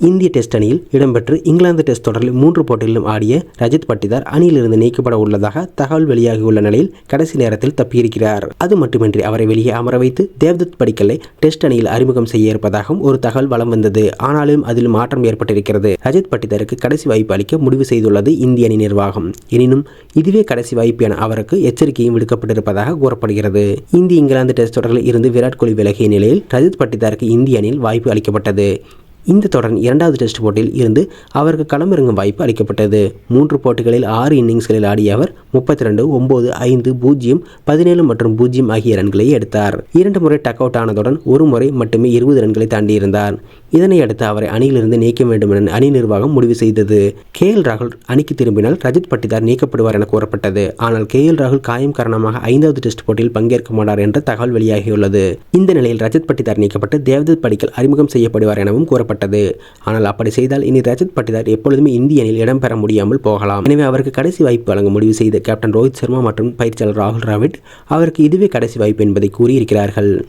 இந்திய டெஸ்ட் அணியில் இடம்பெற்று இங்கிலாந்து டெஸ்ட் தொடரில் மூன்று போட்டிகளிலும் ஆடிய ரஜித் பட்டிதார் அணியிலிருந்து நீக்கப்பட உள்ளதாக தகவல் வெளியாகியுள்ள நிலையில் கடைசி நேரத்தில் தப்பியிருக்கிறார். அது மட்டுமின்றி அவரை வெளியே அமர வைத்து தேவ்தத் படிக்கலை டெஸ்ட் அணியில் அறிமுகம் செய்ய இருப்பதாகவும் ஒரு தகவல் வலம் வந்தது. ஆனாலும் அதில் மாற்றம் ஏற்பட்டிருக்கிறது. ரஜித் பட்டிதாருக்கு கடைசி வாய்ப்பு அளிக்க முடிவு செய்துள்ளது இந்திய அணி நிர்வாகம். எனினும் இதுவே கடைசி வாய்ப்பு என அவருக்கு எச்சரிக்கையும் விடுக்கப்பட்டிருப்பதாக கூறப்படுகிறது. இந்திய இங்கிலாந்து டெஸ்ட் தொடரில் இருந்து விராட் கோலி விலகிய நிலையில் ரஜித் பட்டிதாருக்கு இந்திய அணியில் வாய்ப்பு அளிக்கப்பட்டது. இந்த தொடரின் இரண்டாவது டெஸ்ட் போட்டியில் இருந்து அவருக்கு களமிறங்கும் வாய்ப்பு அளிக்கப்பட்டது. மூன்று போட்டிகளில் ஆறு இன்னிங்ஸ்களில் ஆடிய அவர் முப்பத்தி ரெண்டு ஒன்பது ஐந்து பூஜ்ஜியம் பதினேழு மற்றும் பூஜ்ஜியம் ஆகிய ரன்களை எடுத்தார். இரண்டு முறை டக் அவுட் ஆனதுடன் ஒரு முறை மட்டுமே இருபது ரன்களை தாண்டியிருந்தார். இதனை அடுத்து அவரை அணியிலிருந்து நீக்க வேண்டும் என அணி நிர்வாகம் முடிவு செய்தது. கே. எல். ராகுல் அணிக்கு திரும்பினால் ரஜத் பட்டிதார் நீக்கப்படுவார் என கூறப்பட்டது. ஆனால் கே. எல். ராகுல் காயம் காரணமாக ஐந்தாவது டெஸ்ட் போட்டியில் பங்கேற்க மாட்டார் என்ற தகவல் வெளியாகியுள்ளது. இந்த நிலையில் ரஜத் பட்டிதார் நீக்கப்பட்டு தேவதத் படிக்கல் அறிமுகம் செய்யப்படுவார் எனவும் கூறப்பட்டது. ஆனால் அப்படி செய்தால் இனி ரஜத் பட்டிதார் எப்பொழுதுமே இந்திய அணியில் இடம்பெற முடியாமல் போகலாம். எனவே அவருக்கு கடைசி வாய்ப்பு வழங்க முடிவு செய்த கேப்டன் ரோஹித் சர்மா மற்றும் பயிற்சியாளர் ராகுல் டிராவிட் அவருக்கு இதுவே கடைசி வாய்ப்பு என்பதை கூறியிருக்கிறார்கள்.